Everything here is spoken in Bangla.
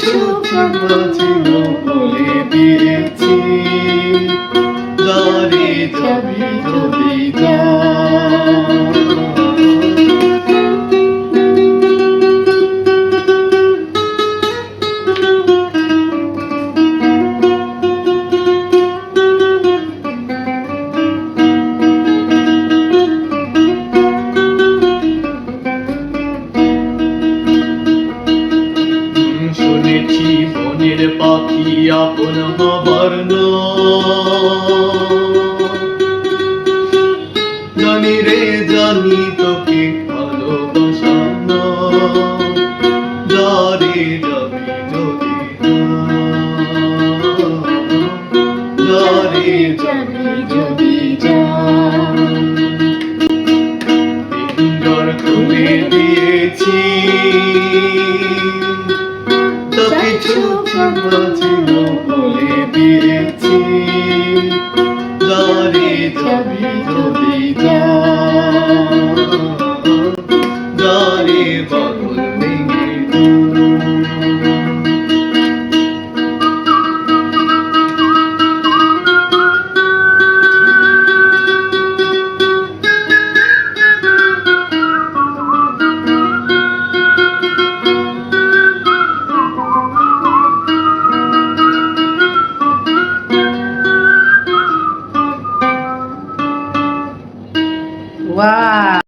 ছোট ছিল বলে দিয়েছি বনের পাখি আপন হবার জানি রে, জানি তোকে ভালোবাসানো। যারে যদি। যারে যাবি যদি দিয়েছি। কিছু ছোট ছিল বলে দিয়েছি জরে জবি জবি জয় 哇。